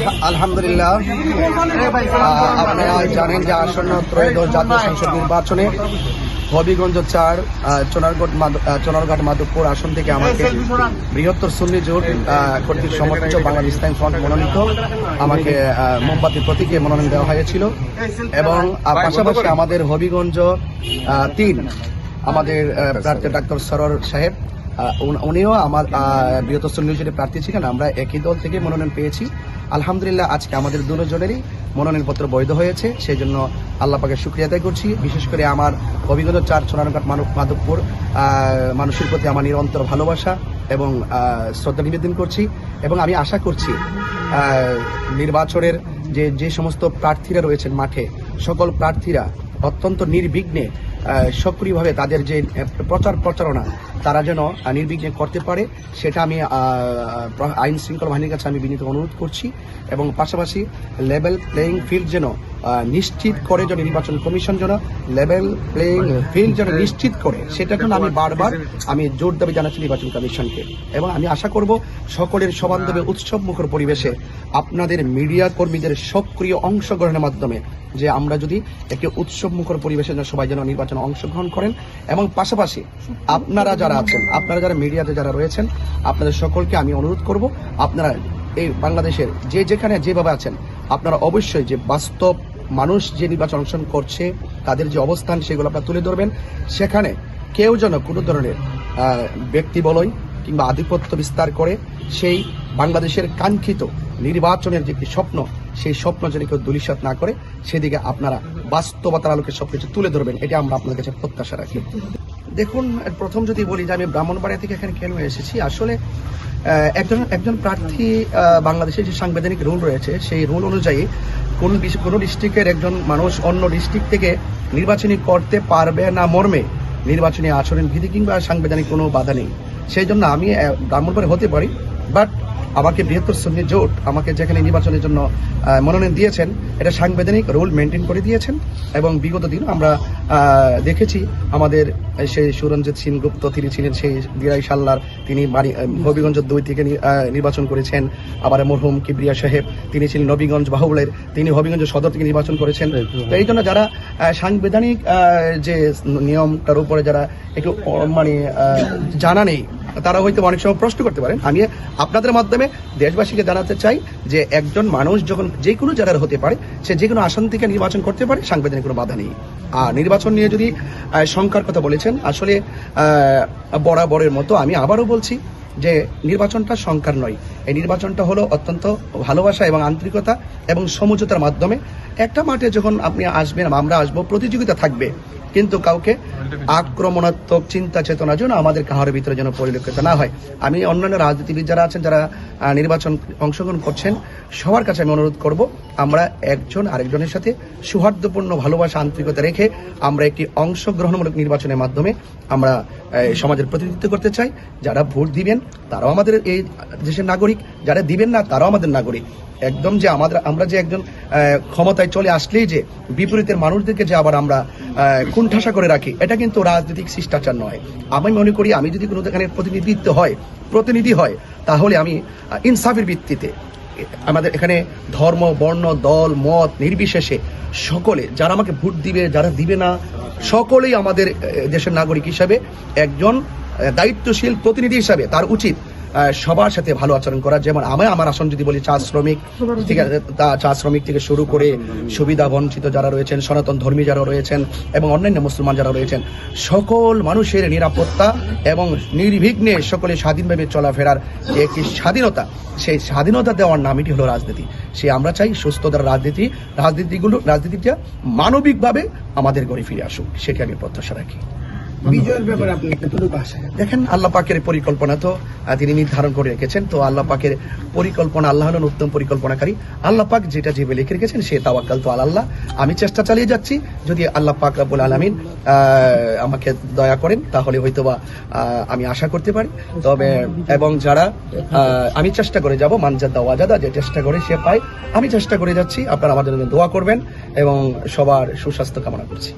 আলহা- আলহামদুলিল্লাহ আপনারা জানেন যে আসন্ন ত্রয়োদশ জাতীয় সংসদ নির্বাচনে হবিগঞ্জ চার চোনারগড় চোনারঘাট মাধবপুর আসন থেকে আমাকে বৃহত্তর সুন্নি জোট কর্তৃক সমর্থিত বাংলাদেশ ইসলাম ফ্রন্ট মনোনীত। আমাকে আহ, মোমবাতি প্রতীকে মনোনয়ন দেওয়া হয়েছিল। এবং পাশাপাশি আমাদের হবিগঞ্জ তিন আমাদের প্রার্থী ডাক্তার সরর সাহেব উনিও আমার বৃহত্তর সুন্নি জোটের প্রার্থী ছিলেন, আমরা একই দল থেকে মনোনয়ন পেয়েছি। আলহামদুলিল্লাহ, আজকে আমাদের দুজনেরই মনোনয়নপত্র বৈধ হয়েছে সেই জন্য আল্লাহ পাকে শুক্রিয়া আদায় করছি। বিশেষ করে আমার অভিজ্ঞত চার সোনারঘাট মানব মাধবপুর মানুষের প্রতি আমার নিরন্তর ভালোবাসা এবং শ্রদ্ধা নিবেদন করছি এবং আমি আশা করছি নির্বাচনের যে যে সমস্ত প্রার্থীরা রয়েছেন মাঠে, সকল প্রার্থীরা অত্যন্ত নির্বিঘ্নে সক্রিয়ভাবে তাদের যে প্রচার প্রচারণা, তারা যেন নির্বিঘ্নে করতে পারে, সেটা আমি আইন শৃঙ্খলা বাহিনীর কাছে আমি বিনীত অনুরোধ করছি এবং পাশাপাশি লেভেল প্লেয়িং ফিল্ড যেন নিশ্চিত করে যেন নির্বাচন কমিশন যেন লেভেল প্লেয়িং ফিল্ড যেন নিশ্চিত করে, সেটা জন্য আমি বারবার আমি জোর দাবি জানাচ্ছি নির্বাচন কমিশনকে। এবং আমি আশা করব সকলের সবান্ধবে উৎসব মুখর পরিবেশে আপনাদের মিডিয়া কর্মীদের সক্রিয় অংশগ্রহণের মাধ্যমে যে আমরা যদি একটি উৎসব মুখর পরিবেশে যেন সবাই যেন নির্বাচনে অংশগ্রহণ করেন, এবং পাশাপাশি আপনারা যারা আছেন, আপনারা যারা মিডিয়াতে যারা রয়েছেন, আপনাদের সকলকে আমি অনুরোধ করব, আপনারা এই বাংলাদেশের যে যেখানে যেভাবে আছেন, আপনারা অবশ্যই যে বাস্তব মানুষ যে নির্বাচন অংশগ্রহণ করছে, তাদের যে অবস্থান, সেগুলো আপনারা তুলে ধরবেন। সেখানে কেউ যেন কোনো ধরনের ব্যক্তি বলয় কিংবা আধিপত্য বিস্তার করে সেই বাংলাদেশের কাঙ্ক্ষিত নির্বাচনের যে স্বপ্ন, সেই স্বপ্ন যেন কেউ দুলিশাত না করে, সেদিকে আপনারা বাস্তবতার আলোকে সবকিছু তুলে ধরবেন, এটা আমরা আপনাদের কাছে প্রত্যাশা রাখি। দেখুন, প্রথম যদি বলি যে আমি ব্রাহ্মণবাড়িয়া থেকে এখানে কেন এসেছি, আসলে একজন একজন প্রার্থী বাংলাদেশের যে সাংবিধানিক রুল রয়েছে, সেই রুল অনুযায়ী কোন কোনো ডিস্ট্রিক্টের একজন মানুষ অন্য ডিস্ট্রিক্ট থেকে নির্বাচনী করতে পারবে না মর্মে নির্বাচনী আচরণ বিধি কিংবা সাংবিধানিক কোনো বাধা নেই। সেই জন্য আমি ব্রাহ্মণবাড়ি হতে পারি, বাট আমাকে বৃহত্তর সঙ্গে জোট আমাকে যেখানে নির্বাচনের জন্য মনোনয়ন দিয়েছেন এটা সাংবিধানিক রুল মেনটেন করে দিয়েছেন এবং বিগত দিন আমরা দেখেছি আমাদের সেই সুরঞ্জিত সিং গুপ্ত তিনি ছিলেন সেই দিরাই সাল্লার তিনি বাড়ি হবিগঞ্জ দুই থেকে নির্বাচন করেছেন আবার মরহুম কিবরিয়া সাহেব তিনি ছিলেন নবীগঞ্জ বাহুবলের তিনি হবিগঞ্জ সদর থেকে নির্বাচন করেছেন। তো এই জন্য যারা সাংবিধানিক যে নিয়মটার উপরে যারা একটু মানে জানা নেই তারা হয়তো অনেক সময় প্রশ্ন করতে পারেন। আমি আপনাদের মাধ্যমে দেশবাসীকে জানাতে চাই যে একজন মানুষ যখন যে কোনো জায়গার হতে পারে, সে যে কোনো আসন থেকে নির্বাচন করতে পারে, সাংবিধানিক কোনো বাধা নেই। আর নির্বাচন নিয়ে যদি সংখ্যার কথা বলেছেন, আসলে বরাবরের মতো আমি আবারও বলছি যে নির্বাচনটা সংখ্যার নয়। এই নির্বাচনটা হলো অত্যন্ত ভালোবাসা এবং আন্তরিকতা এবং সমঝোতার মাধ্যমে একটা মাঠে যখন আপনি আসবেন, আমরা আসব, প্রতিযোগিতা থাকবে, কিন্তু কাউকে আক্রমণাত্মক চিন্তা চেতনা যেন আমাদের কাহার ভিতরে যেন পরিলক্ষিত না হয়। আমি অন্যান্য রাজনীতিবিদ যারা আছেন, যারা নির্বাচন অংশগ্রহণ করছেন, সবার কাছে আমি অনুরোধ করব, আমরা একজন আরেকজনের সাথে সৌহার্দ্যপূর্ণ ভালোবাসা, আন্তরিকতা রেখে আমরা একটি অংশগ্রহণমূলক নির্বাচনের মাধ্যমে আমরা সমাজের প্রতিনিধিত্ব করতে চাই। যারা ভোট দিবেন, তারাও আমাদের এই দেশের নাগরিক, যারা দিবেন না, তারাও আমাদের নাগরিক। একদম যে আমাদের, আমরা যে একজন ক্ষমতায় চলে আসলেই যে বিপরীতের মানুষদেরকে যে আবার আমরা কুণ্ঠাসা করে রাখি। এটা কিন্তু রাজনৈতিক শিষ্টাচার নয়। আমি মনে করি আমি যদি কোনো এখানে প্রতিনিধিত্ব হয়, প্রতিনিধি হয়, তাহলে আমি ইনসাফের ভিত্তিতে, আমাদের এখানে ধর্ম, বর্ণ, দল, মত, নির্বিশেষে সকলে, যারা আমাকে ভোট দিবে, যারা দিবে না, সকলেই আমাদের দেশের নাগরিক হিসাবে একজন দায়িত্বশীল প্রতিনিধি হিসাবে তার উচিত সবার সাথে ভালো আচরণ করা। যেমন আমি আমার আসন যদি বলি, চা শ্রমিক, ঠিক আছে, তা চা শ্রমিক থেকে শুরু করে সুবিধা বঞ্চিত যারা রয়েছেন, সনাতন ধর্মী যারা রয়েছেন এবং অন্যান্য মুসলমান যারা রয়েছেন, সকল মানুষের নিরাপত্তা এবং নির্বিঘ্নে সকলে স্বাধীনভাবে চলাফেরার যে একটি স্বাধীনতা, সেই স্বাধীনতা দেওয়ার নামটি হলো রাজনীতি। সে আমরা চাই সুস্থতার রাজনীতি, রাজনীতিগুলো, রাজনীতিটা মানবিকভাবে আমাদের গড়ে ফিরে আসুক, সেটা আমি প্রত্যাশা রাখি। বিজয়ের ব্যাপারে আপনি কতটুকু দেখেন আল্লাহ পাকের পরিকল্পনা তো তিনি নির্ধারণ করে রেখেছেন। তো আল্লাহ পাকের পরিকল্পনা আল্লাহ হলেন উত্তম পরিকল্পনাকারী। আল্লাহ পাক যেটা যে লিখে রেখেছেন সে তাওয়াক্কাল তো আল্লাহ। আমি চেষ্টা চালিয়ে যাচ্ছি। যদি আল্লাহ পাক রাব্বুল আলামিন আমাকে দয়া করেন তাহলে হয়তোবা আহ, আমি আশা করতে পারি। তবে এবং যারা আহ, আমি চেষ্টা করে যাব মানজাদা ওয়াজাদা যে চেষ্টা করে সে পায় আমি চেষ্টা করে যাচ্ছি। আপনারা আমার জন্য দোয়া করবেন এবং সবার সুস্বাস্থ্য কামনা করছি।